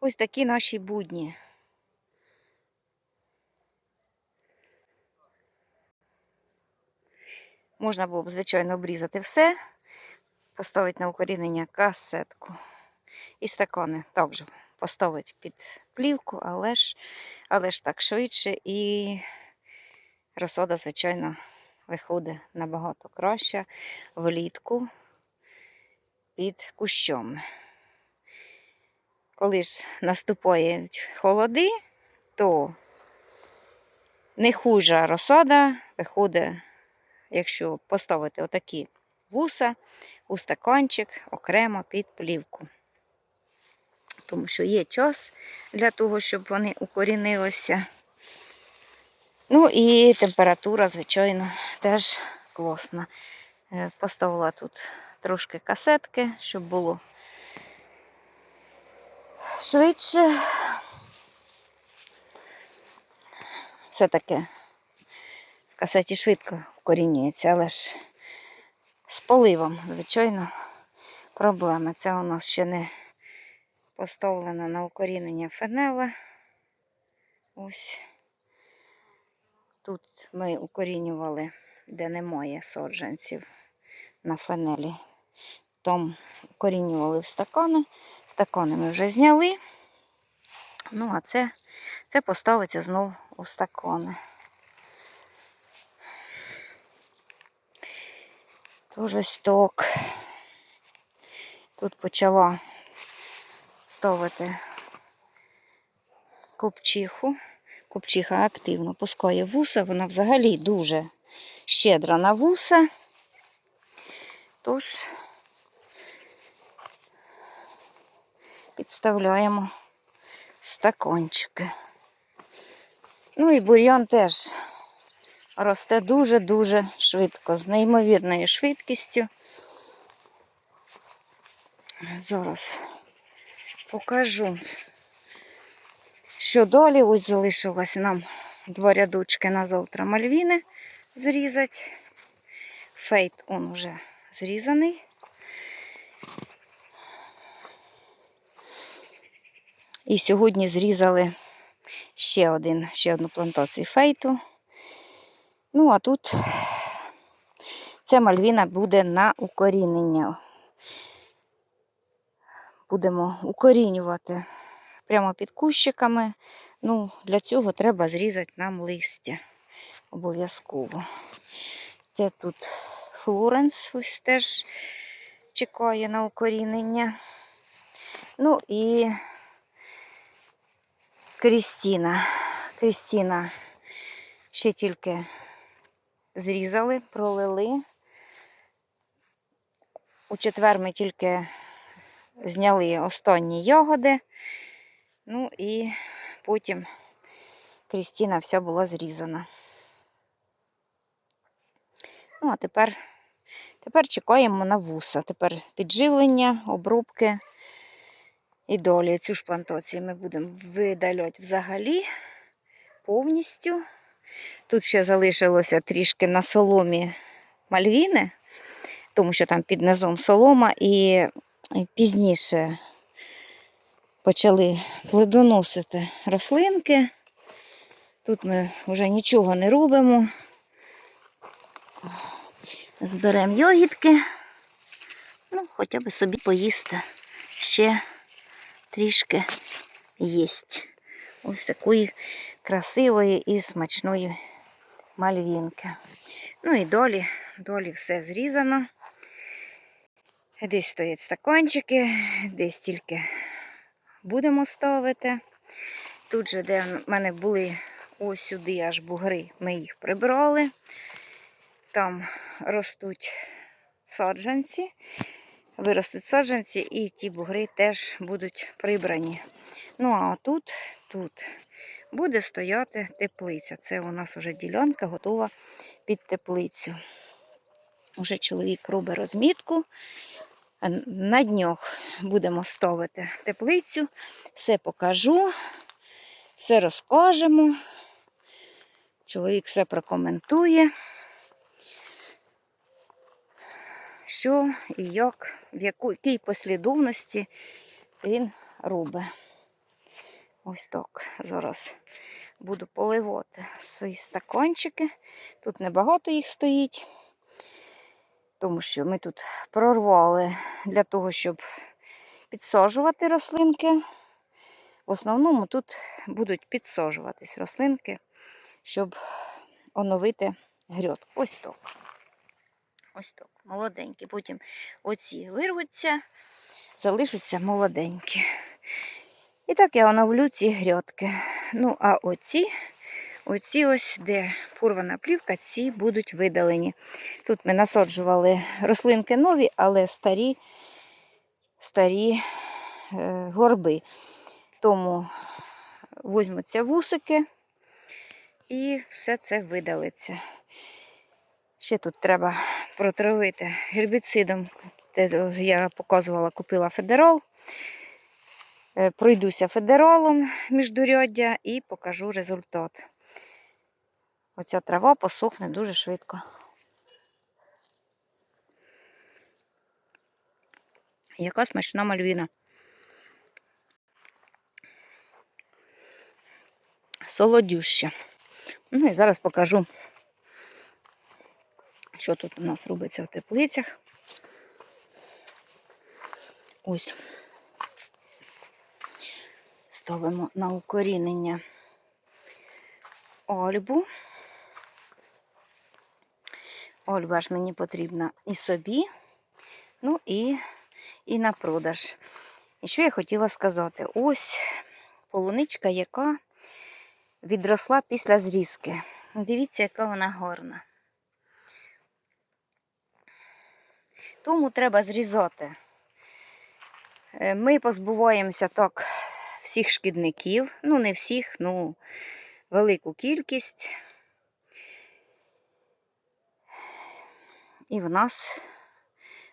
Ось такі наші будні. Можна було б, звичайно, обрізати все, поставити на укорінення касетку. І стакани також поставити під плівку, але ж, але ж так швидше і розсода, звичайно, виходить набагато краще влітку під кущом. Коли ж наступають холоди, то не хужа розсада виходить, якщо поставити отакі вуса у стаканчик окремо під плівку. Тому що є час для того, щоб вони укорінилися. Ну і температура, звичайно, теж класна. Е, Поставила тут трошки касетки, щоб було швидше. Все-таки в касеті швидко вкорінюється, але ж з поливом, звичайно, проблеми. Це у нас ще не поставлено на укорінення фенела. Ось. Тут ми укорінювали, де немає саджанців на фенелі. Там укорінювали в стакани. Стакани ми вже зняли. Ну, а це, це поставиться знов у стакани. Тож ось так. Тут почала ставити копчиху. Копчиха активно пускає вуса, вона взагалі дуже щедра на вуса. Тож підставляємо стакончики. Ну і бур'ян теж росте дуже-дуже швидко, з неймовірною швидкістю. Зараз покажу, що далі. Ось залишилось нам два рядочки на завтра мальвіни зрізати. Фейт он уже зрізаний. І сьогодні зрізали ще, один, ще одну плантацію фейту. Ну, а тут ця мальвіна буде на укорінення. Будемо укорінювати прямо під кущиками. Ну, для цього треба зрізати нам листя. Обов'язково. Це тут Флоренс ось теж чекає на укорінення. Ну і Крістіна. Крістіна ще тільки зрізали, пролили. У четвер ми тільки зняли останні ягоди. Ну і потім Крістіна вся була зрізана. Ну, а тепер, тепер чекаємо на вуса. Тепер підживлення, обробки. І долі цю ж плантацію ми будемо видаляти взагалі повністю. Тут ще залишилося трішки на соломі мальвіни, тому що там під низом солома, і пізніше почали плодоносити рослинки. Тут ми вже нічого не робимо. Зберемо йогітки, ну, хоча б собі поїсти ще трішки єсть. Ось такої красивої і смачної мальвінки. Ну і долі, долі все зрізано. Десь стоять стаканчики, десь тільки будемо ставити. Тут же, де в мене були ось сюди аж бугри, ми їх прибрали. Там ростуть саджанці, виростуть саджанці, і ті бугри теж будуть прибрані. Ну, а тут, тут буде стояти теплиця. Це у нас вже ділянка готова під теплицю. Уже чоловік робить розмітку. На днях будемо ставити теплицю, все покажу, все розкажемо. Чоловік все прокоментує, що і як, в якій послідовності він робить. Ось так. Зараз буду поливати свої стакончики. Тут небагато їх стоїть, тому що ми тут прорвали для того, щоб підсаджувати рослинки. В основному тут будуть підсаджуватись рослинки, щоб оновити грядку. Ось так. Ось так. Молоденькі. Потім оці вирвуться, залишаться молоденькі. І так я оновлю ці грядки. Ну, а оці, оці ось, де порвана плівка, ці будуть видалені. Тут ми насаджували рослинки нові, але старі, старі е, горби. Тому візьмуться вусики і все це видалиться. Ще тут треба протравити гербіцидом. Я показувала, купила федерол. Е, Пройдуся федеролом міждуряддя і покажу результат. Оця трава посохне дуже швидко. Яка смачна мальвіна. Солодюща. Ну і зараз покажу, що тут у нас робиться в теплицях. Ось. Ставимо на укорінення ольбу. Ольба ж мені потрібна і собі, ну і, і на продаж. І що я хотіла сказати? Ось полуничка, яка відросла після зрізки. Дивіться, яка вона гарна. Тому треба зрізати. Е, Ми позбуваємося так всіх шкідників. Ну, не всіх, ну велику кількість. І в нас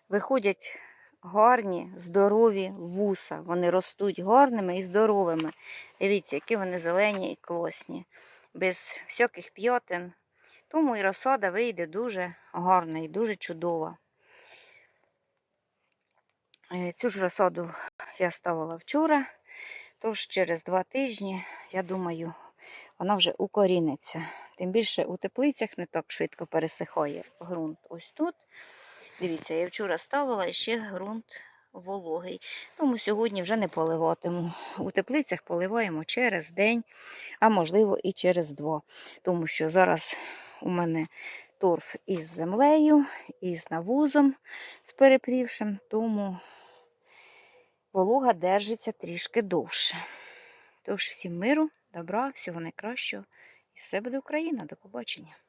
виходять гарні, здорові вуса. Вони ростуть гарними і здоровими. Дивіться, які вони зелені і класні, без всяких п'ятин. Тому і розсада вийде дуже гарна і дуже чудова. Цю ж розсаду я ставила вчора, тож через два тижні, я думаю, вона вже укоріниться. Тим більше у теплицях не так швидко пересихає ґрунт. Ось тут. Дивіться, я вчора ставила і ще ґрунт вологий. Тому сьогодні вже не поливатиму. У теплицях поливаємо через день, а можливо і через два. Тому що зараз у мене торф із землею, із навозом з перепрівшим, тому волога держиться трішки довше. Тож всім миру, добра, всього найкращого. І все буде Україна. До побачення.